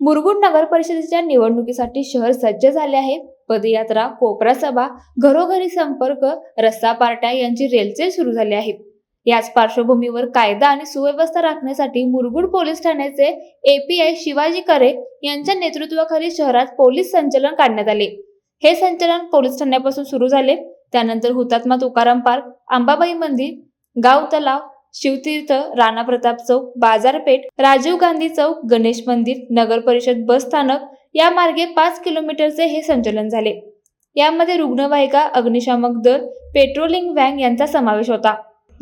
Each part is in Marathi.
मुरगुड नगर परिषदेच्या निवडणुकीसाठी शहर सज्ज झाले आहे. पदयात्रा कोपरा सभा घरोघरी संपर्क रस्ता पार्ट्या यांची रेलचेल सुरू झाली आहे. याच पार्श्वभूमीवर कायदा आणि सुव्यवस्था राखण्यासाठी मुरगुड पोलीस ठाण्याचे एपीआय शिवाजी करे यांच्या नेतृत्वाखाली शहरात पोलीस संचलन काढण्यात आले. हे संचलन पोलीस ठाण्यापासून सुरू झाले. त्यानंतर हुतात्मा तुकाराम पार्क अंबाबाई मंदिर गाव तलाव शिवतीर्थ राणा प्रताप चौक बाजारपेठ राजीव गांधी चौक गणेश मंदिर नगर परिषद बस स्थानक या मार्गे पाच किलोमीटरचे हे संचलन झाले. यामध्ये रुग्णवाहिका अग्निशामक दल पेट्रोलिंग व्हॅन यांचा समावेश होता.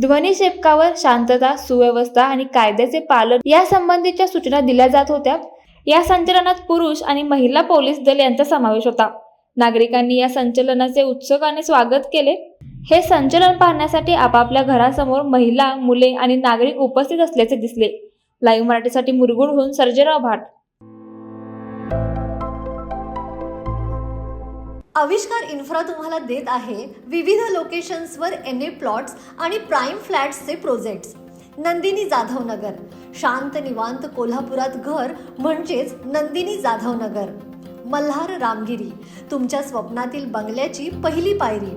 ध्वनी शेपकावर शांतता सुव्यवस्था आणि कायद्याचे पालन या संबंधीच्या सूचना दिल्या जात होत्या. या संचलनात पुरुष आणि महिला पोलीस दल यांचा समावेश होता. नागरिकांनी या संचलनाचे उत्सुकाने स्वागत केले. हे संचलन पाहण्यासाठी आपापल्या घरासमोर महिला मुले आणि नागरिक उपस्थित असल्याचे दिसले. लाईव्ह मराठीसाठी मुरगुडहून सर्जेराव भाट. आविष्कार इन्फ्रा तुम्हाला देत आहे विविध लोकेशन्सवर एन ए प्लॉट्स आणि प्राईम फ्लॅट्सचे प्रोजेक्ट्स. नंदिनी जाधव नगर शांत निवांत कोल्हापुरात घर म्हणजेच नंदिनी जाधव नगर मल्हार रामगिरी. तुमच्या स्वप्नातील बंगल्याची पहिली पायरी.